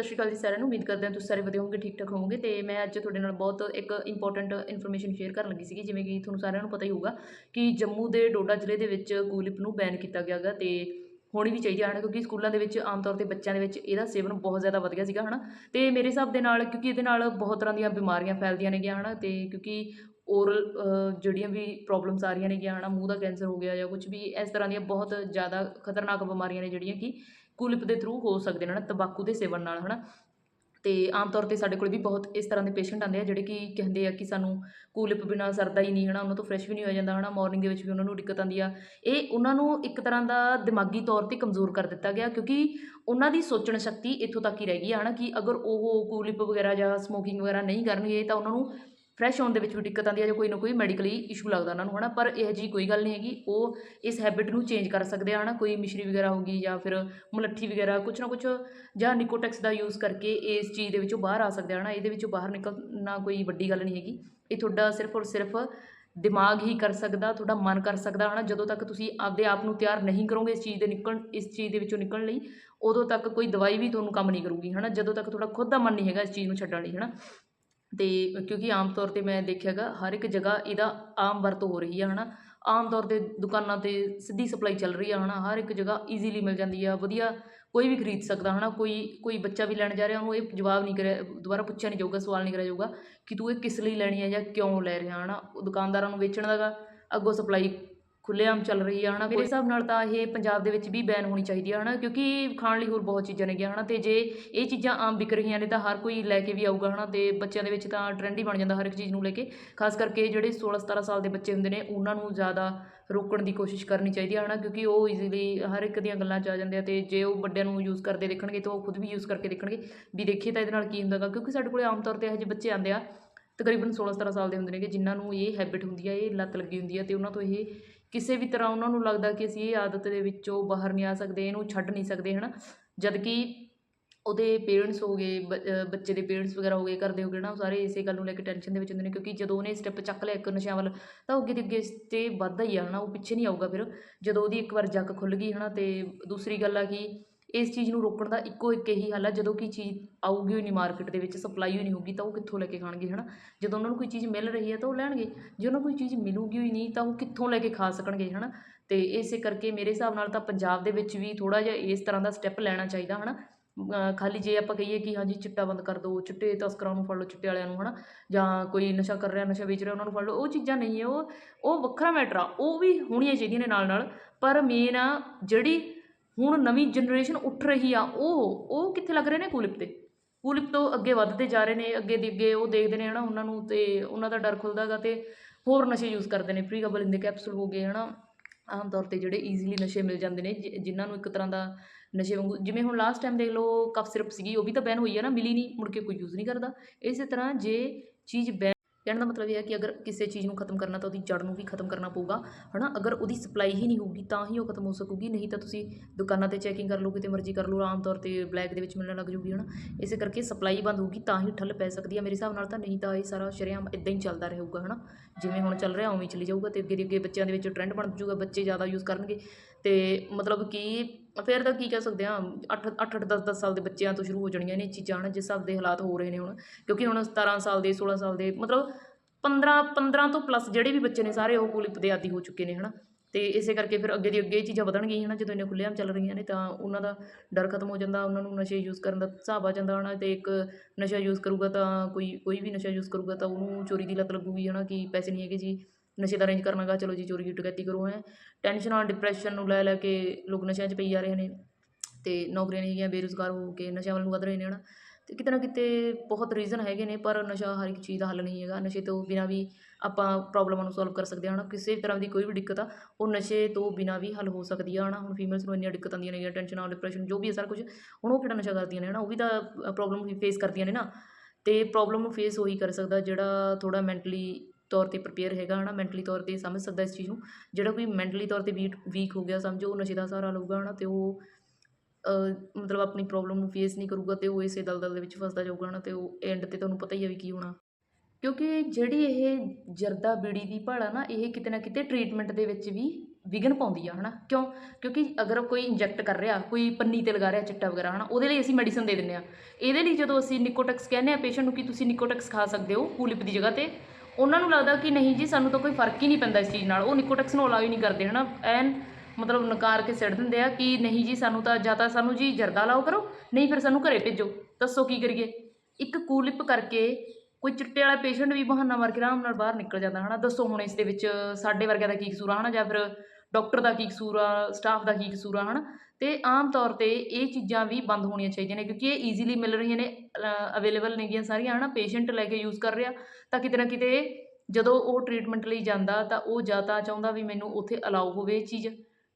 ਸਤਿ ਸ਼੍ਰੀ ਅਕਾਲ ਜੀ ਸਾਰਿਆਂ ਨੂੰ। ਉਮੀਦ ਕਰਦੇ ਹਾਂ ਤੁਸੀਂ ਸਾਰੇ ਵਧੀਆ ਹੋਵੋਗੇ ਠੀਕ ਠਾਕ ਹੋਵੋਗੇ। ਤੇ ਮੈਂ ਅੱਜ ਤੁਹਾਡੇ ਨਾਲ ਬਹੁਤ ਇੱਕ ਇੰਪੋਰਟੈਂਟ ਇਨਫੋਰਮੇਸ਼ਨ ਸ਼ੇਅਰ ਕਰਨ ਲੱਗੀ ਸੀਗੀ, ਜਿਵੇਂ ਕਿ ਤੁਹਾਨੂੰ ਸਾਰਿਆਂ ਨੂੰ ਪਤਾ ਹੀ ਹੋਊਗਾ ਕਿ ਜੰਮੂ ਦੇ ਡੋਡਾ ਜ਼ਿਲ੍ਹੇ ਦੇ ਵਿੱਚ ਗੂਲਿਪ ਨੂੰ ਬੈਨ ਕੀਤਾ ਗਿਆ ਗਾ ਤੇ ਹੋਣੀ ਵੀ ਚਾਹੀਦੀ ਹੈ ਕਿਉਂਕਿ ਸਕੂਲਾਂ ਦੇ ਵਿੱਚ ਆਮ ਤੌਰ ਤੇ ਬੱਚਿਆਂ ਦੇ ਵਿੱਚ ਇਹਦਾ ਸੇਵਨ ਬਹੁਤ ਜ਼ਿਆਦਾ ਵਧ ਗਿਆ ਸੀਗਾ, ਹਨਾ। ਤੇ ਮੇਰੇ ਹਿਸਾਬ ਦੇ ਨਾਲ, ਕਿਉਂਕਿ ਇਹਦੇ ਨਾਲ ਬਹੁਤ ਤਰ੍ਹਾਂ ਦੀਆਂ ਬਿਮਾਰੀਆਂ ਫੈਲਦੀਆਂ ਨੇਗੀਆਂ, ਹਨਾ, ਤੇ ਕਿਉਂਕਿ ਓਰਲ ਜਿਹੜੀਆਂ ਵੀ ਪ੍ਰੋਬਲਮਸ ਆ ਰਹੀਆਂ ਨੇਗੀਆਂ, ਹਨਾ, ਮੂੰਹ ਦਾ ਕੈਂਸਰ ਹੋ ਗਿਆ ਜਾਂ ਕੁਝ ਵੀ, ਇਸ ਤਰ੍ਹਾਂ ਦੀਆਂ ਬਹੁਤ ਜ਼ਿਆਦਾ ਖਤਰਨਾਕ ਬਿਮਾਰੀਆਂ ਨੇ ਜਿਹੜੀਆਂ ਕਿ ਕੂਲਿਪ ਦੇ ਥਰੂ ਹੋ ਸਕਦੇ ਨੇ ਹਨਾ, ਤੰਬਾਕੂ ਦੇ ਸੇਵਨ ਨਾਲ, ਹਨਾ। ਤੇ ਆਮ ਤੌਰ ਤੇ ਸਾਡੇ ਕੋਲ ਵੀ ਬਹੁਤ ਇਸ ਤਰ੍ਹਾਂ ਦੇ ਪੇਸ਼ੈਂਟ ਆਉਂਦੇ ਆ, ਜਿਹੜੇ ਕਿ ਕਹਿੰਦੇ ਆ ਕਿ ਸਾਨੂੰ ਕੂਲਿਪ ਬਿਨਾ ਸਰਦਾ ਹੀ ਨਹੀਂ, ਹਨਾ। ਉਹਨਾਂ ਤੋਂ ਫਰੈਸ਼ ਵੀ ਨਹੀਂ ਹੋਇਆ ਜਾਂਦਾ, ਹਨਾ। ਮਾਰਨਿੰਗ ਦੇ ਵਿੱਚ ਵੀ ਉਹਨਾਂ ਨੂੰ ਦਿੱਕਤ ਆਉਂਦੀ ਆ। ਇਹ ਉਹਨਾਂ ਨੂੰ ਇੱਕ ਤਰ੍ਹਾਂ ਦਾ ਦਿਮਾਗੀ ਤੌਰ ਤੇ ਕਮਜ਼ੋਰ ਕਰ ਦਿੱਤਾ ਗਿਆ, ਕਿਉਂਕਿ ਉਹਨਾਂ ਦੀ ਸੋਚਣ ਸ਼ਕਤੀ ਇੱਥੋਂ ਤੱਕ ਹੀ ਰਹਿ ਗਈ ਆ, ਹਨਾ, ਕਿ ਅਗਰ ਉਹ ਕੂਲਿਪ ਵਗੈਰਾ ਜਾਂ ਸਮੋਕਿੰਗ ਵਗੈਰਾ ਨਹੀਂ ਕਰਨਗੇ, ਤਾਂ ਉਹਨਾਂ ਨੂੰ ਫਰੈਸ਼ ਹੋਣ ਦੇ ਵਿੱਚ ਵੀ ਦਿੱਕਤ ਆਉਂਦੀ ਹੈ ਜਾਂ ਕੋਈ ਨਾ ਕੋਈ ਮੈਡੀਕਲੀ ਇਸ਼ੂ ਲੱਗਦਾ ਉਹਨਾਂ ਨੂੰ, ਹਨਾ? ਪਰ ਇਹ ਜੀ ਕੋਈ ਗੱਲ ਨਹੀਂ ਹੈਗੀ। ਉਹ ਇਸ ਹੈਬਿਟ ਨੂੰ ਚੇਂਜ ਕਰ ਸਕਦੇ ਆ, ਹਨਾ? ਕੋਈ ਮਿਸ਼ਰੀ ਵਗੈਰਾ ਹੋ ਗਈ ਜਾਂ ਫਿਰ ਮੁਲੱਠੀ ਵਗੈਰਾ, ਕੁਛ ਨਾ ਕੁਛ, ਜਾਂ ਨਿਕੋਟੈਕਸ ਦਾ ਯੂਜ਼ ਕਰਕੇ ਇਸ ਚੀਜ਼ ਦੇ ਵਿੱਚੋਂ ਬਾਹਰ ਆ ਸਕਦੇ ਆ, ਹਨਾ? ਇਹਦੇ ਵਿੱਚੋਂ ਬਾਹਰ ਨਿਕਲਣਾ ਕੋਈ ਵੱਡੀ ਗੱਲ ਨਹੀਂ ਹੈਗੀ। ਇਹ ਤੁਹਾਡਾ ਸਿਰਫ ਔਰ ਸਿਰਫ ਦਿਮਾਗ ਹੀ ਕਰ ਸਕਦਾ, ਤੁਹਾਡਾ ਮਨ ਕਰ ਸਕਦਾ, ਹਨਾ? ਜਦੋਂ ਤੱਕ ਤੁਸੀਂ ਆਪਦੇ ਆਪ ਨੂੰ ਤਿਆਰ ਨਹੀਂ ਕਰੋਗੇ ਇਸ ਚੀਜ਼ ਦੇ ਨਿਕਲਣ ਇਸ ਚੀਜ਼ ਦੇ ਵਿੱਚੋਂ ਨਿਕਲਣ ਲਈ, ਉਦੋਂ ਤੱਕ ਕੋਈ ਦਵਾਈ ਵੀ ਤੁਹਾਨੂੰ ਕੰਮ ਨਹੀਂ ਕਰੂਗੀ, ਹਨਾ? ਜਦੋਂ ਤੱਕ ਤੁਹਾਡਾ ਖੁਦ ਦਾ ਮਨ ਨਹੀਂ ਹੈਗਾ ਇਸ ਚੀਜ਼ ਨੂੰ ਛੱਡਣ ਲਈ, ਹਨਾ? ਅਤੇ ਕਿਉਂਕਿ ਆਮ ਤੌਰ ਤੇ ਮੈਂ ਦੇਖਿਆ ਗਾ, ਹਰ ਇੱਕ ਜਗ੍ਹਾ ਇਹਦਾ ਆਮ ਵਰਤੋਂ ਹੋ ਰਹੀ ਆ ਹੈ ਨਾ ਆਮ ਤੌਰ ਤੇ ਦੁਕਾਨਾਂ ਤੇ ਸਿੱਧੀ ਸਪਲਾਈ ਚੱਲ ਰਹੀ ਆ ਹੈ ਨਾ ਹਰ ਇੱਕ ਜਗ੍ਹਾ ਈਜ਼ੀਲੀ ਮਿਲ ਜਾਂਦੀ ਆ, ਵਧੀਆ ਕੋਈ ਵੀ ਖਰੀਦ ਸਕਦਾ ਹੈ ਨਾ ਕੋਈ ਕੋਈ ਬੱਚਾ ਵੀ ਲੈਣ ਜਾ ਰਿਹਾ, ਉਹਨੂੰ ਇਹ ਜਵਾਬ ਨਹੀਂ ਕਰਿਆ, ਦੁਬਾਰਾ ਪੁੱਛਿਆ ਨਹੀਂ ਜਾਊਗਾ, ਸਵਾਲ ਨਹੀਂ ਕਰਿਆ ਜਾਊਗਾ ਕਿ ਤੂੰ ਇਹ ਕਿਸ ਲਈ ਲੈਣੀ ਹੈ ਜਾਂ ਕਿਉਂ ਲੈ ਰਿਹਾ, ਹਨਾ। ਉਹ ਦੁਕਾਨਦਾਰਾਂ ਨੂੰ ਵੇਚਣ ਦਾਗਾ ਅੱਗੋਂ ਸਪਲਾਈ ਖੁੱਲ੍ਹੇਆਮ ਚੱਲ ਰਹੀ ਆ ਹਨਾ? ਮੇਰੇ ਹਿਸਾਬ ਨਾਲ ਤਾਂ ਇਹ ਪੰਜਾਬ ਦੇ ਵਿੱਚ ਵੀ ਬੈਨ ਹੋਣੀ ਚਾਹੀਦੀ ਆ ਹਨਾ? ਕਿਉਂਕਿ ਖਾਣ ਲਈ ਹੋਰ ਬਹੁਤ ਚੀਜ਼ਾਂ ਨੇਗੀਆਂ ਹਨਾ? ਤੇ ਜੇ ਇਹ ਚੀਜ਼ਾਂ ਆਮ ਵਿਕ ਰਹੀਆਂ ਨੇ ਤਾਂ ਹਰ ਕੋਈ ਲੈ ਕੇ ਵੀ ਆਊਗਾ ਹਨਾ? ਤੇ ਬੱਚਿਆਂ ਦੇ ਵਿੱਚ ਤਾਂ ਟ੍ਰੈਂਡ ਹੀ ਬਣ ਜਾਂਦਾ ਹਰ ਇੱਕ ਚੀਜ਼ ਨੂੰ ਲੈ ਕੇ। ਖਾਸ ਕਰਕੇ ਜਿਹੜੇ 16 17 ਸਾਲ ਦੇ ਬੱਚੇ ਹੁੰਦੇ ਨੇ ਉਹਨਾਂ ਨੂੰ ਜ਼ਿਆਦਾ ਰੋਕਣ ਦੀ ਕੋਸ਼ਿਸ਼ ਕਰਨੀ ਚਾਹੀਦੀ ਹੈ ਹਨਾ? ਕਿਉਂਕਿ ਉਹ ਈਜ਼ੀਲੀ ਹਰ ਇੱਕ ਦੀਆਂ ਗੱਲਾਂ 'ਚ ਆ ਜਾਂਦੇ ਆ ਤੇ ਜੇ ਉਹ ਵੱਡਿਆਂ ਨੂੰ ਯੂਜ਼ ਕਰਦੇ ਦੇਖਣਗੇ ਤਾਂ ਉਹ ਖੁਦ ਵੀ ਯੂਜ਼ ਕਰਕੇ ਦੇਖਣਗੇ। ਵੀ ਦੇਖੀਏ ਤਾਂ ਇਹਦੇ ਨਾਲ ਕੀ ਹੁੰਦਾਗਾ ਕਿਉਂਕਿ ਸਾਡੇ ਕੋਲੇ ਆਮ ਤੌਰ ਤੇ ਇਹੋ ਜਿਹੇ ਬੱਚੇ ਆਉਂਦੇ ਆ ਤਕਰੀਬਨ 16 17 ਸਾਲ ਦੇ ਹੁੰਦੇ ਨੇਗੇ ਜਿਨ੍ਹਾਂ ਨੂੰ ਇਹ ਹੈਬਿਟ ਹੁੰਦੀ ਆ ਇਹ ਲੱਤ ਲੱਗੀ ਹੁੰਦੀ ਆ ਤੇ ਉਹਨਾਂ ਤੋਂ ਇਹ ਕਿਸੇ ਵੀ ਤਰ੍ਹਾਂ ਉਹਨਾਂ ਨੂੰ ਲੱਗਦਾ ਕਿ ਅਸੀਂ ਇਹ ਆਦਤ ਦੇ ਵਿੱਚੋਂ ਬਾਹਰ ਨਹੀਂ ਆ ਸਕਦੇ, ਇਹਨੂੰ ਛੱਡ ਨਹੀਂ ਸਕਦੇ, ਹਨਾ? ਜਦ ਕਿ ਉਹਦੇ ਪੇਰੈਂਟਸ ਹੋ ਗਏ, ਬ- ਬੱਚੇ ਦੇ ਪੇਰੈਂਟਸ ਵਗੈਰਾ ਹੋ ਗਏ ਕਰਦੇ ਹੋ ਗਏ ਨਾ ਉਹ ਸਾਰੇ ਇਸੇ ਗੱਲ ਨੂੰ ਲੈ ਕੇ ਟੈਨਸ਼ਨ ਦੇ ਵਿੱਚ ਹੁੰਦੇ ਨੇ, ਕਿਉਂਕਿ ਜਦੋਂ ਉਹਨੇ ਸਟੈਪ ਚੱਕ ਲਿਆ ਇੱਕ ਨਸ਼ਿਆਂ ਵੱਲ ਤਾਂ ਉਹ ਅੱਗੇ ਦੀ ਅੱਗੇ ਤੇ ਵੱਧਦਾ ਹੀ ਆ, ਹਨਾ? ਉਹ ਪਿੱਛੇ ਨਹੀਂ ਆਊਗਾ ਫਿਰ, ਜਦੋਂ ਉਹਦੀ ਇੱਕ ਵਾਰ ਜੱਕ ਖੁੱਲ ਗਈ, ਹਨਾ? ਤੇ ਦੂਸਰੀ ਗੱਲ ਆ ਕਿ ਇਸ ਚੀਜ਼ ਨੂੰ ਰੋਕਣ ਦਾ ਇੱਕੋ ਇੱਕ ਇਹੀ ਹੱਲ ਆ, ਜਦੋਂ ਕਿ ਚੀਜ਼ ਆਊਗੀ ਹੀ ਨਹੀਂ ਮਾਰਕੀਟ ਦੇ ਵਿੱਚ ਸਪਲਾਈ ਹੋਈ ਨਹੀਂ ਹੋਊਗੀ, ਤਾਂ ਉਹ ਕਿੱਥੋਂ ਲੈ ਕੇ ਖਾਣਗੇ, ਹਨਾ? ਜਦੋਂ ਉਹਨਾਂ ਨੂੰ ਕੋਈ ਚੀਜ਼ ਮਿਲ ਰਹੀ ਹੈ, ਤਾਂ ਉਹ ਲੈਣਗੇ। ਜੇ ਉਹਨਾਂ ਨੂੰ ਕੋਈ ਚੀਜ਼ ਮਿਲੂਗੀ ਹੀ ਨਹੀਂ, ਤਾਂ ਉਹ ਕਿੱਥੋਂ ਲੈ ਕੇ ਖਾ ਸਕਣਗੇ, ਹਨਾ? ਤੇ ਇਸੇ ਕਰਕੇ ਮੇਰੇ ਹਿਸਾਬ ਨਾਲ ਤਾਂ ਪੰਜਾਬ ਦੇ ਵਿੱਚ ਵੀ ਥੋੜਾ ਜਿਹਾ ਇਸ ਤਰ੍ਹਾਂ ਦਾ ਸਟੈਪ ਲੈਣਾ ਚਾਹੀਦਾ, ਹਨਾ? ਅਹ ਖਾਲੀ ਜੇ ਆਪਾਂ ਕਹੀਏ ਕਿ ਹਾਂਜੀ ਚਿੱਟਾ ਬੰਦ ਕਰ ਦਿਓ ਚਿੱਟੇ ਤਸਕਰਾਂ ਨੂੰ ਫੜ ਲਓ, ਚਿੱਟੇ ਵਾਲਿਆਂ ਨੂੰ, ਹਨਾ? ਜਾਂ ਕੋਈ ਨਸ਼ਾ ਕਰ ਰਿਹਾ, ਨਸ਼ਾ ਵੇਚ ਰਿਹਾ, ਉਹਨਾਂ ਨੂੰ ਫੜ ਲਓ, ਉਹ ਚੀਜ਼ਾਂ ਨਹੀਂ ਹੈ, ਉਹ ਉਹ ਵੱਖਰਾ ਮੈਟਰ ਆ, ਉਹ ਵੀ ਹੋਣੀਆਂ ਚਾਹੀਦੀਆਂ ਨੇ ਨਾਲ ਨਾਲ ਪਰ ਮੇਨ ਆ ਜਿਹੜੀ ਹੁਣ ਨਵੀਂ ਜਨਰੇਸ਼ਨ ਉੱਠ ਰਹੀ ਆ, ਉਹ ਉਹ ਕਿੱਥੇ ਲੱਗ ਰਹੇ ਨੇ ਕੁਲਿਪ ਤੇ? ਕੁਲਿਪ ਤੋਂ ਅੱਗੇ ਵੱਧਦੇ ਜਾ ਰਹੇ ਨੇ, ਅੱਗੇ ਦੀ ਅੱਗੇ ਉਹ ਦੇਖਦੇ ਨੇ, ਹਨਾ, ਉਹਨਾਂ ਨੂੰ ਤੇ ਉਹਨਾਂ ਦਾ ਡਰ ਖੁੱਲਦਾ ਗਾ ਤੇ ਹੋਰ ਨਸ਼ੇ ਯੂਜ਼ ਕਰਦੇ ਨੇ ਪ੍ਰੀ ਕਬਲ ਦੇ ਕੈਪਸੂਲ ਹੋ ਗਏ, ਹਨਾ, ਆਮ ਤੌਰ ਤੇ ਜਿਹੜੇ ਈਜ਼ੀਲੀ ਨਸ਼ੇ ਮਿਲ ਜਾਂਦੇ ਨੇ, ਜਿ- ਜਿਨ੍ਹਾਂ ਨੂੰ ਇੱਕ ਤਰ੍ਹਾਂ ਦਾ ਨਸ਼ੇ ਵਾਂਗੂ, ਜਿਵੇਂ ਹੁਣ ਲਾਸਟ ਟਾਈਮ ਦੇਖ ਲਓ ਕਫ ਸਿਰਪ ਸੀਗੀ, ਉਹ ਵੀ ਤਾਂ ਬੈਨ ਹੋਈ ਹੈ ਨਾ, ਮਿਲੀ ਨਹੀਂ ਮੁੜ ਕੇ ਕੋਈ ਯੂਜ਼ ਨਹੀਂ ਕਰਦਾ। ਇਸੇ ਤਰ੍ਹਾਂ ਜੇ ਚੀਜ਼ ਬੈਨ ਕਹਿਣ ਦਾ ਮਤਲਬ ਇਹ ਹੈ ਕਿ ਅਗਰ ਕਿਸੇ ਚੀਜ਼ ਨੂੰ ਖਤਮ ਕਰਨਾ ਤਾਂ ਉਹਦੀ ਜੜ ਨੂੰ ਵੀ ਖਤਮ ਕਰਨਾ ਪਊਗਾ, ਹਨਾ? ਅਗਰ ਉਹਦੀ ਸਪਲਾਈ ਹੀ ਨਹੀਂ ਹੋਊਗੀ, ਤਾਂ ਹੀ ਉਹ ਖਤਮ ਹੋ ਸਕੂਗੀ, ਨਹੀਂ ਤਾਂ ਤੁਸੀਂ ਦੁਕਾਨਾਂ ਤੇ ਚੈਕਿੰਗ ਕਰ ਲਓ ਕਿਤੇ ਮਰਜ਼ੀ ਕਰ ਲਓ, ਆਮ ਤੌਰ ਤੇ ਬਲੈਕ ਦੇ ਵਿੱਚ ਮਿਲਣ ਲੱਗ ਜੂਗੀ, ਹਨਾ? ਇਸੇ ਕਰਕੇ ਸਪਲਾਈ ਬੰਦ ਹੋਊਗੀ, ਤਾਂ ਹੀ ਠੱਲ ਪੈ ਸਕਦੀ ਹੈ ਮੇਰੇ ਹਿਸਾਬ ਨਾਲ ਤਾਂ ਨਹੀਂ ਤਾਂ ਇਹ ਸਾਰਾ ਸ਼ਰੇਆਮ ਇਦਾਂ ਹੀ ਚੱਲਦਾ ਰਹੂਗਾ ਹਨਾ? ਜਿਵੇਂ ਹੁਣ ਚੱਲ ਰਿਹਾ, ਉਵੇਂ ਹੀ ਚੱਲੀ ਜਾਊਗਾ ਤੇ ਅੱਗੇ ਦੀ ਅੱਗੇ ਬੱਚਿਆਂ ਦੇ ਵਿੱਚ ਟ੍ਰੈਂਡ ਬਣ ਜੂਗਾ, ਬੱਚੇ ਜ਼ਿਆਦਾ ਯੂਜ਼ ਕਰਨਗੇ ਅਤੇ ਮਤਲਬ ਕਿ ਫਿਰ ਤਾਂ ਕੀ ਕਹਿ ਸਕਦੇ ਹਾਂ, ਅੱਠ ਅੱਠ ਅੱਠ, ਦਸ ਦਸ ਸਾਲ ਦੇ ਬੱਚਿਆਂ ਤੋਂ ਸ਼ੁਰੂ ਹੋ ਜਾਣੀਆਂ ਨੇ ਇਹ ਚੀਜ਼ਾਂ ਨਾ, ਜਿਸ ਹਿਸਾਬ ਦੇ ਹਾਲਾਤ ਹੋ ਰਹੇ ਨੇ ਹੁਣ। ਕਿਉਂਕਿ ਹੁਣ 17 ਸਾਲ ਦੇ 16 ਸਾਲ ਦੇ, ਮਤਲਬ 15 15 ਤੋਂ ਪਲੱਸ ਜਿਹੜੇ ਵੀ ਬੱਚੇ ਨੇ ਸਾਰੇ ਉਹ ਕੁਲਿਪ ਦੇ ਆਦੀ ਹੋ ਚੁੱਕੇ ਨੇ ਹੈ ਨਾ ਅਤੇ ਇਸੇ ਕਰਕੇ ਫਿਰ ਅੱਗੇ ਦੀ ਅੱਗੇ ਇਹ ਚੀਜ਼ਾਂ ਵਧਣਗੀਆਂ ਨਾ ਜਦੋਂ ਇੰਨੇ ਖੁੱਲ੍ਹੇਆਮ ਚੱਲ ਰਹੀਆਂ ਨੇ ਤਾਂ ਉਹਨਾਂ ਦਾ ਡਰ ਖਤਮ ਹੋ ਜਾਂਦਾ, ਉਹਨਾਂ ਨੂੰ ਨਸ਼ੇ ਯੂਜ਼ ਕਰਨ ਦਾ ਹਿਸਾਬ ਆ ਜਾਂਦਾ, ਹਨਾ। ਅਤੇ ਇੱਕ ਨਸ਼ਾ ਯੂਜ਼ ਕਰੂਗਾ ਤਾਂ ਕੋਈ ਕੋਈ ਵੀ ਨਸ਼ਾ ਯੂਜ਼ ਕਰੂਗਾ ਤਾਂ ਉਹਨੂੰ ਚੋਰੀ ਦੀ ਲੱਤ ਲੱਗੂਗੀ ਨਾ ਕਿ ਪੈਸੇ ਨਹੀਂ ਹੈਗੇ ਜੀ। ਨਸ਼ੇ ਦਾ ਅਰੇਂਜ ਕਰਨਾਗਾ ਚਲੋ ਜੀ ਚੋਰੀ ਡਕੈਤੀ ਕਰੋ, ਹੈ। ਟੈਨਸ਼ਨਾਂ ਡਿਪਰੈਸ਼ਨ ਨੂੰ ਲੈ ਲੈ ਕੇ ਲੋਕ ਨਸ਼ਿਆਂ 'ਚ ਪਈ ਜਾ ਰਹੇ ਨੇ ਤੇ ਨੌਕਰੀਆਂ ਨਹੀਂ ਹੈਗੀਆਂ, ਬੇਰੁਜ਼ਗਾਰ ਹੋ ਕੇ ਨਸ਼ਿਆਂ ਵੱਲ ਨੂੰ ਵਧ ਰਹੇ ਨੇ, ਹਨਾ। ਤੇ ਕਿਤੇ ਨਾ ਕਿਤੇ ਬਹੁਤ ਰੀਜ਼ਨ ਹੈਗੇ ਨੇ, ਪਰ ਨਸ਼ਾ ਹਰ ਇੱਕ ਚੀਜ਼ ਦਾ ਹੱਲ ਨਹੀਂ ਹੈਗਾ। ਨਸ਼ੇ ਤੋਂ ਬਿਨਾਂ ਵੀ ਆਪਾਂ ਪ੍ਰੋਬਲਮਾਂ ਨੂੰ ਸੋਲਵ ਕਰ ਸਕਦੇ ਹਾਂ, ਹਨਾ। ਕਿਸੇ ਵੀ ਤਰ੍ਹਾਂ ਦੀ ਕੋਈ ਵੀ ਦਿੱਕਤ ਆ, ਉਹ ਨਸ਼ੇ ਤੋਂ ਬਿਨਾਂ ਵੀ ਹੱਲ ਹੋ ਸਕਦੀ ਆ, ਹਨਾ। ਹੁਣ ਫੀਮੇਲਸ ਨੂੰ ਇੰਨੀਆਂ ਦਿੱਕਤਾਂ ਆਉਂਦੀਆਂ ਨੇ ਟੈਨਸ਼ਨ ਡਿਪਰੈਸ਼ਨ ਜੋ ਵੀ ਹੈ ਸਾਰਾ ਕੁਝ ਹੁਣ ਉਹ ਕਿਹੜਾ ਨਸ਼ਾ ਕਰਦੀਆਂ ਨੇ, ਹਨਾ। ਉਹ ਵੀ ਤਾਂ ਪ੍ਰੋਬਲਮ ਫੇਸ ਕਰਦੀਆਂ ਨੇ ਨਾ। ਤੇ ਪ੍ਰੋਬਲਮ ਨੂੰ ਫੇਸ ਉਹੀ ਕਰ ਸਕਦਾ ਜਿਹੜਾ ਥੋੜਾ ਮੈਂਟਲੀ ਤੌਰ ਤੇ ਪ੍ਰਪੇਅਰ ਹੈਗਾ, ਹਨਾ ਮੈਂਟਲੀ ਤੌਰ ਤੇ ਸਮਝ ਸਕਦਾ ਇਸ ਚੀਜ਼ ਨੂੰ। ਜਿਹੜਾ ਕੋਈ ਮੈਂਟਲੀ ਤੌਰ ਤੇ ਵੀਕ ਵੀਕ ਹੋ ਗਿਆ, ਸਮਝੋ, ਉਹ ਨਸ਼ੇ ਦਾ ਸਹਾਰਾ ਲਊਗਾ, ਹਨਾ, ਤੇ ਉਹ ਮਤਲਬ ਆਪਣੀ ਪ੍ਰੋਬਲਮ ਨੂੰ ਫੇਸ ਨਹੀਂ ਕਰੂਗਾ ਤੇ ਉਹ ਇਸੇ ਦਲਦਲ ਦੇ ਵਿੱਚ ਫਸਦਾ ਜਾਊਗਾ, ਹਨਾ, ਤੇ ਉਹ ਐਂਡ ਤੇ ਤੁਹਾਨੂੰ ਪਤਾ ਹੀ ਆ ਵੀ ਕੀ ਹੋਣਾ। ਕਿਉਂਕਿ ਜਿਹੜੀ ਇਹ ਜਰਦਾ ਬੀੜੀ ਦੀ ਭਾੜਾ ਨਾ, ਇਹ ਕਿਤੇ ਨਾ ਕਿਤੇ ਟ੍ਰੀਟਮੈਂਟ ਦੇ ਵਿੱਚ ਵੀ ਵਿਘਨ ਪਾਉਂਦੀ ਆ, ਹਨਾ। ਕਿਉਂ? ਕਿਉਂਕਿ ਅਗਰ ਕੋਈ ਇੰਜੈਕਟ ਕਰ ਰਿਹਾ, ਕੋਈ ਪੰਨੀ ਤੇ ਲਗਾ ਰਿਹਾ, ਚਿੱਟਾ ਵਗੈਰਾ, ਹਨਾ, ਉਹਦੇ ਲਈ ਅਸੀਂ ਮੈਡੀਸਨ ਦੇ ਦਿੰਦੇ ਆ। ਇਹਦੇ ਲਈ ਜਦੋਂ ਅਸੀਂ ਨਿਕੋਟੈਕਸ ਕਹਿੰਦੇ ਆ ਪੇਸ਼ੈਂਟ ਨੂੰ ਕਿ ਤੁਸੀਂ ਨਿਕੋਟੈਕਸ ਖਾ ਸਕਦੇ ਹੋ ਕੂਲਿਪ ਦੀ ਜਗ੍ਹਾ ਤੇ ਉਹਨਾਂ ਨੂੰ ਲੱਗਦਾ ਕਿ ਨਹੀਂ ਜੀ, ਸਾਨੂੰ ਤਾਂ ਕੋਈ ਫ਼ਰਕ ਹੀ ਨਹੀਂ ਪੈਂਦਾ ਇਸ ਚੀਜ਼ ਨਾਲ। ਉਹ ਨਿਕੋਟੈਕਸ ਨੂੰ ਅਲਾਉ ਹੀ ਨਹੀਂ ਕਰਦੇ, ਹਨਾ? ਐਨ ਮਤਲਬ ਨਕਾਰ ਕੇ ਸਿੱਟ ਦਿੰਦੇ ਆ ਕਿ ਨਹੀਂ ਜੀ, ਸਾਨੂੰ ਤਾਂ ਜਾਂ ਤਾਂ ਸਾਨੂੰ ਜੀ ਜਰਦਾ ਲਾਓ ਕਰੋ, ਨਹੀਂ ਫਿਰ ਸਾਨੂੰ ਘਰੇ ਭੇਜੋ। ਦੱਸੋ ਕੀ ਕਰੀਏ? ਇੱਕ ਕੂਲਿਪ ਕਰਕੇ ਕੋਈ ਚਿੱਟੇ ਵਾਲਾ ਪੇਸ਼ੈਂਟ ਵੀ ਬਹਾਨਾ ਮਾਰ ਕੇ ਆਰਾਮ ਨਾਲ ਬਾਹਰ ਨਿਕਲ ਜਾਂਦਾ, ਹਨਾ? ਦੱਸੋ ਹੁਣ ਇਸ ਦੇ ਵਿੱਚ ਸਾਡੇ ਵਰਗਿਆਂ ਦਾ ਕੀ ਕਸੂਰ ਆ, ਹਨਾ? ਜਾਂ ਫਿਰ ਡਾਕਟਰ ਦਾ ਕੀ ਕਸੂਰ ਆ, ਸਟਾਫ ਦਾ ਕੀ ਕਸੂਰ ਆ, ਹਨਾ? ਤੇ ਆਮ ਤੌਰ ਤੇ ਇਹ ਚੀਜ਼ਾਂ ਵੀ ਬੰਦ ਹੋਣੀਆਂ ਚਾਹੀਦੀਆਂ ਨੇ, ਕਿਉਂਕਿ ਇਹ ਈਜ਼ੀਲੀ ਮਿਲ ਰਹੀਆਂ ਨੇ ਅਵੇਲੇਬਲ ਨੇਗੀਆਂ ਸਾਰੀਆਂ, ਹਨਾ? ਪੇਸ਼ੈਂਟ ਲੈ ਕੇ ਯੂਜ਼ ਕਰ ਰਿਹਾ, ਤਾਂ ਕਿਤੇ ਨਾ ਕਿਤੇ ਜਦੋਂ ਉਹ ਟ੍ਰੀਟਮੈਂਟ ਲਈ ਜਾਂਦਾ, ਤਾਂ ਉਹ ਜਾਂ ਤਾਂ ਚਾਹੁੰਦਾ ਵੀ ਮੈਨੂੰ ਉੱਥੇ ਅਲਾਉ ਹੋਵੇ ਇਹ ਚੀਜ਼,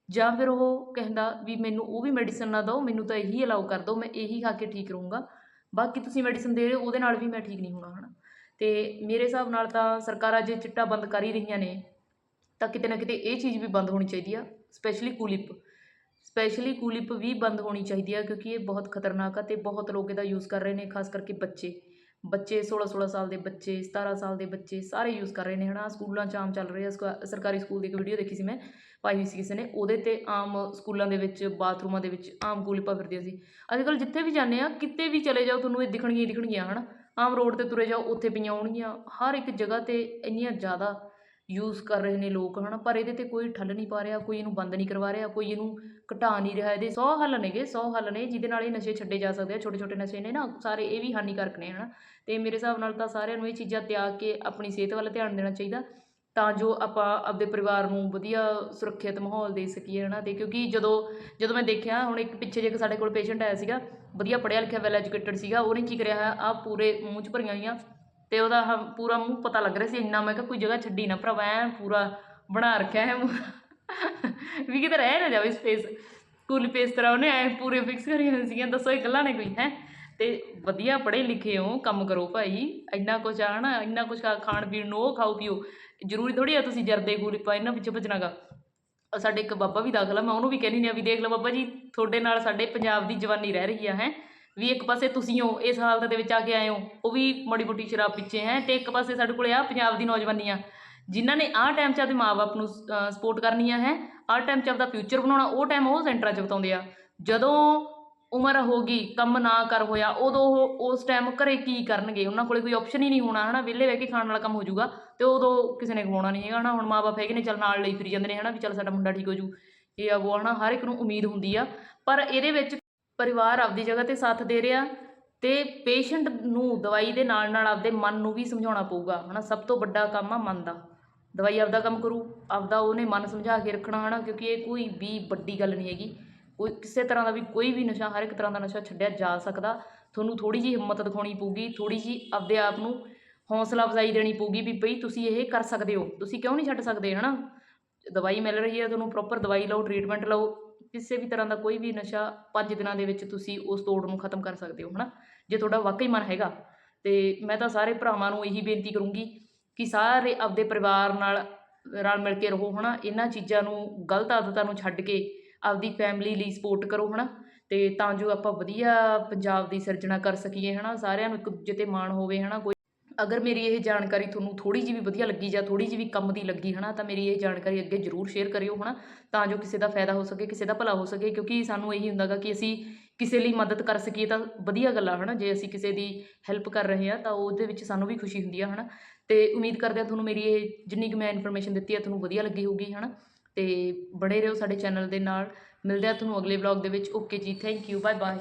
ਜਾਂ ਫਿਰ ਉਹ ਕਹਿੰਦਾ ਵੀ ਮੈਨੂੰ ਉਹ ਵੀ ਮੈਡੀਸਨ ਨਾ ਦਿਓ, ਮੈਨੂੰ ਤਾਂ ਇਹੀ ਅਲਾਉ ਕਰ ਦਿਓ, ਮੈਂ ਇਹੀ ਖਾ ਕੇ ਠੀਕ ਰਹੂੰਗਾ। ਬਾਕੀ ਤੁਸੀਂ ਮੈਡੀਸਨ ਦੇ ਰਹੇ ਹੋ, ਉਹਦੇ ਨਾਲ ਵੀ ਮੈਂ ਠੀਕ ਨਹੀਂ ਹੋਣਾ, ਹਨਾ? ਤੇ ਮੇਰੇ ਹਿਸਾਬ ਨਾਲ ਤਾਂ ਸਰਕਾਰਾਂ ਜੇ ਚਿੱਟਾ ਬੰਦ ਕਰ ਹੀ ਰਹੀਆਂ ਨੇ ਤਾਂ ਕਿਤੇ ਨਾ ਕਿਤੇ ਇਹ ਚੀਜ਼ ਵੀ ਬੰਦ ਹੋਣੀ ਚਾਹੀਦੀ ਆ ਸਪੈਸ਼ਲੀ ਕੂਲਿਪ। ਸਪੈਸ਼ਲੀ ਕੂਲਿਪ ਵੀ ਬੰਦ ਹੋਣੀ ਚਾਹੀਦੀ ਆ ਕਿਉਂਕਿ ਇਹ ਬਹੁਤ ਖਤਰਨਾਕ ਆ ਤੇ ਬਹੁਤ ਲੋਕ ਇਹਦਾ ਯੂਜ਼ ਕਰ ਰਹੇ ਨੇ, ਖਾਸ ਕਰਕੇ ਬੱਚੇ। ਬੱਚੇ 16 16 ਸਾਲ ਦੇ ਬੱਚੇ 17 ਸਾਲ ਦੇ ਬੱਚੇ ਸਾਰੇ ਯੂਜ਼ ਕਰ ਰਹੇ ਨੇ, ਹਨਾ। ਸਕੂਲਾਂ 'ਚ ਆਮ ਚੱਲ ਰਹੇ ਆ, ਸਕਾ- ਸਰਕਾਰੀ ਸਕੂਲ ਦੀ ਇੱਕ ਵੀਡੀਓ ਦੇਖੀ ਸੀ ਮੈਂ, ਪਾਈ ਹੋਈ ਸੀ ਕਿਸੇ ਨੇ। ਉਹਦੇ ਤੇ ਆਮ ਸਕੂਲਾਂ ਦੇ ਵਿੱਚ, ਬਾਥਰੂਮਾਂ ਦੇ ਵਿੱਚ ਆਮ ਕੂਲਿਪਾਂ ਫਿਰਦੀਆਂ ਸੀ। ਅੱਜ ਕੱਲ੍ਹ ਜਿੱਥੇ ਵੀ ਜਾਂਦੇ ਆ, ਕਿਤੇ ਵੀ ਚਲੇ ਜਾਓ, ਤੁਹਾਨੂੰ ਇਹ ਦਿਖਣਗੀਆਂ ਹੀ ਦਿਖਣਗੀਆਂ, ਹਨਾ। ਆਮ ਰੋਡ ਤੇ ਤੁਰੇ ਜਾਓ, ਉੱਥੇ ਪਈਆਂ ਹੋਣਗੀਆਂ। ਹਰ ਇੱਕ ਜਗ੍ਹਾ ਤੇ ਇੰਨੀਆਂ ਜ਼ਿਆਦਾ ਯੂਜ਼ ਕਰ ਰਹੇ ਨੇ ਲੋਕ, ਹਨਾ, ਪਰ ਇਹਦੇ ਤੇ ਕੋਈ ਠੱਲ ਨਹੀਂ ਪਾ ਰਿਹਾ, ਕੋਈ ਇਹਨੂੰ ਬੰਦ ਨਹੀਂ ਕਰਵਾ ਰਿਹਾ, ਕੋਈ ਇਹਨੂੰ ਘਟਾ ਨਹੀਂ ਰਿਹਾ, ਇਹਦੇ 100 ਹੱਲ ਨੇਗੇ 100 ਹੱਲ ਨੇ, ਜਿਹਦੇ ਨਾਲ ਇਹ ਨਸ਼ੇ ਛੱਡੇ ਜਾ ਸਕਦੇ ਆ ਛੋਟੇ ਛੋਟੇ ਨਸ਼ੇ ਨੇ ਨਾ, ਸਾਰੇ ਇਹ ਵੀ ਹਾਨੀਕਾਰਕ ਨੇ, ਹਨਾ। ਤੇ ਮੇਰੇ ਹਿਸਾਬ ਨਾਲ ਤਾਂ ਸਾਰਿਆਂ ਨੂੰ ਇਹ ਚੀਜ਼ਾਂ ਤਿਆਗ ਕੇ ਆਪਣੀ ਸਿਹਤ ਵੱਲ ਧਿਆਨ ਦੇਣਾ ਚਾਹੀਦਾ, ਤਾਂ ਜੋ ਆਪਾਂ ਆਪਦੇ ਪਰਿਵਾਰ ਨੂੰ ਵਧੀਆ ਸੁਰੱਖਿਅਤ ਮਾਹੌਲ ਦੇ ਸਕੀਏ, ਹਨਾ। ਤੇ ਕਿਉਂਕਿ ਜਦੋਂ ਜਦੋਂ ਮੈਂ ਦੇਖਿਆ, ਹੁਣ ਇੱਕ ਪਿੱਛੇ ਜੇ ਇੱਕ ਸਾਡੇ ਕੋਲ ਪੇਸ਼ੈਂਟ ਆਇਆ ਸੀਗਾ, ਵਧੀਆ ਪੜ੍ਹਿਆ ਲਿਖਿਆ ਵੈਲ ਐਜੂਕੇਟਡ ਸੀਗਾ, ਉਹਨੇ ਕੀ ਕਰਿਆ ਹੈ ਆ ਪੂਰੇ ਮੂੰਹ 'ਚ ਭਰੀਆਂ ਹੋਈਆਂ ਤੇ ਉਹਦਾ ਆਹ ਪੂਰਾ ਮੂੰਹ ਪਤਾ ਲੱਗ ਰਿਹਾ ਸੀ, ਇੰਨਾ ਮੈਂ ਕਿਹਾ ਕੋਈ ਜਗ੍ਹਾ ਛੱਡੀ ਨਾ ਭਰਾਵਾ, ਐਂ ਪੂਰਾ ਬਣਾ ਰੱਖਿਆ ਹੈ ਮੂੰਹ। ਵੀ ਕਿਤੇ ਰਹਿ ਨਾ ਜਾਵੇ ਸਪੇਸ ਕੂਲ ਪੇਸ ਤਰ੍ਹਾਂ ਉਹਨੇ ਐ ਪੂਰੇ ਫਿਕਸ ਕਰੀ ਹੋਈਆਂ ਸੀਗੀਆਂ, ਦੱਸੋ ਇਹ ਗੱਲਾਂ ਨੇ ਕੋਈ, ਹੈ? ਤੇ ਵਧੀਆ ਪੜ੍ਹੇ ਲਿਖੇ ਹੋ, ਕੰਮ ਕਰੋ ਭਾਈ। ਇੰਨਾ ਕੁਛ ਆ ਨਾ, ਇੰਨਾ ਕੁਛ ਖਾਣ ਪੀਣ ਨੂੰ ਉਹ ਖਾਓ ਪੀਓ। ਜ਼ਰੂਰੀ ਥੋੜੀ ਆ ਤੁਸੀਂ ਜਰਦੇ ਕੂਲਿਪਾ ਇਹਨਾਂ ਪਿੱਛੇ ਭੱਜਣਾਗਾ ਅਹ ਸਾਡੇ ਇੱਕ ਬਾਬਾ ਵੀ ਦਾਖਲਾ, ਮੈਂ ਉਹਨੂੰ ਵੀ ਕਹਿੰਦੀ ਨੇ ਵੀ ਦੇਖ ਲਓ ਬਾਬਾ ਜੀ, ਤੁਹਾਡੇ ਨਾਲ ਸਾਡੇ ਪੰਜਾਬ ਦੀ ਜਵਾਨੀ ਰਹਿ ਰਹੀ ਆ, ਹੈ? ਵੀ ਇੱਕ ਪਾਸੇ ਤੁਸੀਂ ਹੋ, ਇਸ ਹਾਲਤ ਦੇ ਵਿੱਚ ਆ ਕੇ ਆਏ ਹੋ, ਉਹ ਵੀ ਮਾੜੀ ਮੋਟੀ ਸ਼ਰਾਬ ਪਿੱਛੇ ਹੈ ਤੇ ਇੱਕ ਪਾਸੇ ਸਾਡੇ ਕੋਲੇ ਆ ਪੰਜਾਬ ਦੀ ਨੌਜਵਾਨੀ ਆ ਜਿਨ੍ਹਾਂ ਨੇ ਆਹ ਟਾਈਮ 'ਚ ਆਪਦੇ ਮਾਪੇ ਨੂੰ ਸਪੋਰਟ ਕਰਨੀ ਆ ਹੈ, ਆਹ ਟਾਈਮ 'ਚ ਆਪਦਾ ਫਿਊਚਰ ਬਣਾਉਣਾ, ਉਹ ਟਾਈਮ ਉਹ ਸੈਂਟਰਾਂ 'ਚ ਬਤਾਉਂਦੇ ਆ। ਜਦੋਂ ਉਮਰ ਹੋ ਗਈ, ਕੰਮ ਨਾ ਕਰ ਹੋਇਆ, ਉਦੋਂ ਉਹ ਉਸ ਟਾਈਮ ਘਰੇ ਕੀ ਕਰਨਗੇ? ਉਹਨਾਂ ਕੋਲੇ ਕੋਈ ਆਪਸ਼ਨ ਹੀ ਨਹੀਂ ਹੋਣਾ, ਹਨਾ? ਵਿਹਲੇ ਬਹਿ ਕੇ ਖਾਣ ਵਾਲਾ ਕੰਮ ਹੋ ਜਾਊਗਾ ਤੇ ਉਦੋਂ ਕਿਸੇ ਨੇ ਖਵਾਉਣਾ ਨਹੀਂ ਹੈਗਾ, ਹਨਾ? ਹੁਣ ਮਾਪੇ ਹੈਗੇ ਨੇ, ਚੱਲ ਨਾਲ ਲਈ ਫਿਰੀ ਜਾਂਦੇ ਨੇ, ਹਨਾ? ਵੀ ਚੱਲ ਸਾਡਾ ਮੁੰਡਾ ਠੀਕ ਹੋ ਜੂ। ਇਹ ਆ, ਉਹ ਹਨਾ? ਹਰ ਇੱਕ ਨੂੰ ਉਮੀਦ ਹੁੰਦੀ ਆ। ਪਰ ਇਹਦੇ ਵਿੱਚ ਪਰਿਵਾਰ ਆਪਦੀ ਜਗ੍ਹਾ ਤੇ ਸਾਥ ਦੇ ਰਿਹਾ ਤੇ ਪੇਸ਼ੈਂਟ ਨੂੰ ਦਵਾਈ ਦੇ ਨਾਲ ਨਾਲ ਆਪਦੇ ਮਨ ਨੂੰ ਵੀ ਸਮਝਾਉਣਾ ਪਊਗਾ, ਹਨਾ? ਸਭ ਤੋਂ ਵੱਡਾ ਕੰਮ ਆ ਮਨ ਦਾ। ਦਵਾਈ ਆਪਦਾ ਕੰਮ ਕਰੂ, ਆਪਦਾ ਉਹਨੇ ਮਨ ਸਮਝਾ ਕੇ ਰੱਖਣਾ, ਹਨਾ? ਕਿਉਂਕਿ ਇਹ ਕੋਈ ਵੀ ਵੱਡੀ ਗੱਲ ਨਹੀਂ ਹੈਗੀ। ਕੋਈ ਕਿਸੇ ਤਰ੍ਹਾਂ ਦਾ ਵੀ ਕੋਈ ਵੀ ਨਸ਼ਾ, ਹਰ ਇੱਕ ਤਰ੍ਹਾਂ ਦਾ ਨਸ਼ਾ ਛੱਡਿਆ ਜਾ ਸਕਦਾ। ਤੁਹਾਨੂੰ ਥੋੜੀ ਜਿਹੀ ਹਿੰਮਤ ਦਿਖਾਉਣੀ ਪਊਗੀ ਥੋੜੀ ਜਿਹੀ ਆਪਦੇ ਆਪ ਨੂੰ ਹੌਸਲਾ ਅਫਜ਼ਾਈ ਦੇਣੀ ਪਊਗੀ ਵੀ ਬਈ ਤੁਸੀਂ ਇਹ ਕਰ ਸਕਦੇ ਹੋ। ਤੁਸੀਂ ਕਿਉਂ ਨਹੀਂ ਛੱਡ ਸਕਦੇ, ਹਨਾ? ਦਵਾਈ ਮਿਲ ਰਹੀ ਹੈ, ਤੁਹਾਨੂੰ ਪ੍ਰੋਪਰ ਦਵਾਈ ਲਓ ਟ੍ਰੀਟਮੈਂਟ ਲਓ ਕਿਸੇ ਵੀ ਤਰ੍ਹਾਂ ਦਾ ਕੋਈ ਵੀ ਨਸ਼ਾ ਪੰਜ ਦਿਨਾਂ ਦੇ ਵਿੱਚ ਤੁਸੀਂ ਉਸ ਤੋੜ ਨੂੰ ਖਤਮ ਕਰ ਸਕਦੇ ਹੋ, ਹਨਾ? ਜੇ ਤੁਹਾਡਾ ਵਾਕਈ ਮਨ ਹੈਗਾ, ਤੇ ਮੈਂ ਤਾਂ ਸਾਰੇ ਭਰਾਵਾਂ ਨੂੰ ਇਹੀ ਬੇਨਤੀ ਕਰੂੰਗੀ ਕਿ ਸਾਰੇ ਆਪਦੇ ਪਰਿਵਾਰ ਨਾਲ, ਰਲ ਮਿਲ ਕੇ ਰਹੋ, ਹਨਾ? ਇਹਨਾਂ ਚੀਜ਼ਾਂ ਨੂੰ, ਗਲਤ ਆਦਤਾਂ ਨੂੰ ਛੱਡ ਕੇ ਆਪਦੀ ਫੈਮਿਲੀ ਲਈ ਸਪੋਰਟ ਕਰੋ, ਹਨਾ? ਤੇ ਤਾਂ ਜੋ ਆਪਾਂ ਵਧੀਆ ਪੰਜਾਬ ਦੀ ਸਿਰਜਣਾ ਕਰ ਸਕੀਏ, ਹਨਾ? ਸਾਰਿਆਂ ਨੂੰ ਇੱਕ ਦੂਜੇ ਤੇ ਮਾਣ ਹੋਵੇ, ਹਨਾ? ਕੋਈ ਅਗਰ ਮੇਰੀ ਇਹ ਜਾਣਕਾਰੀ ਤੁਹਾਨੂੰ ਥੋੜੀ ਜਿਹੀ ਵੀ ਵਧੀਆ ਲੱਗੀ ਜਾਂ ਥੋੜੀ ਜਿਹੀ ਵੀ ਕੰਮ ਦੀ ਲੱਗੀ, ਹਨਾ, ਤਾਂ ਮੇਰੀ ਇਹ ਜਾਣਕਾਰੀ ਅੱਗੇ ਜ਼ਰੂਰ ਸ਼ੇਅਰ ਕਰਿਓ, ਹਨਾ, ਤਾਂ ਜੋ ਕਿਸੇ ਦਾ ਫਾਇਦਾ ਹੋ ਸਕੇ, ਕਿਸੇ ਦਾ ਭਲਾ ਹੋ ਸਕੇ, ਕਿਉਂਕਿ ਸਾਨੂੰ ਇਹੀ ਹੁੰਦਾਗਾ ਕਿ ਅਸੀਂ ਕਿਸੇ ਲਈ ਮਦਦ ਕਰ ਸਕੀਏ ਤਾਂ ਵਧੀਆ ਗੱਲ ਆ, ਹਨਾ, ਜੇ ਅਸੀਂ ਕਿਸੇ ਦੀ ਹੈਲਪ ਕਰ ਰਹੇ ਆ ਤਾਂ ਉਹਦੇ ਵਿੱਚ ਸਾਨੂੰ ਵੀ ਖੁਸ਼ੀ ਹੁੰਦੀ ਆ, ਹਨਾ, ਤੇ ਉਮੀਦ ਕਰਦੇ ਆ ਤੁਹਾਨੂੰ ਮੇਰੀ ਇਹ ਜਿੰਨੀ ਕੁ ਮੈਂ ਇਨਫੋਰਮੇਸ਼ਨ ਦਿੱਤੀ ਆ, ਤੁਹਾਨੂੰ ਵਧੀਆ ਲੱਗੀ ਹੋਊਗੀ, ਹਨਾ, ਤੇ ਬਣੇ ਰਹੋ ਸਾਡੇ ਚੈਨਲ ਦੇ ਨਾਲ, ਮਿਲਦੇ ਆ ਤੁਹਾਨੂੰ ਅਗਲੇ ਵਲੌਗ ਦੇ ਵਿੱਚ ਓਕੇ ਜੀ ਥੈਂਕ ਯੂ ਬਾਏ ਬਾਏ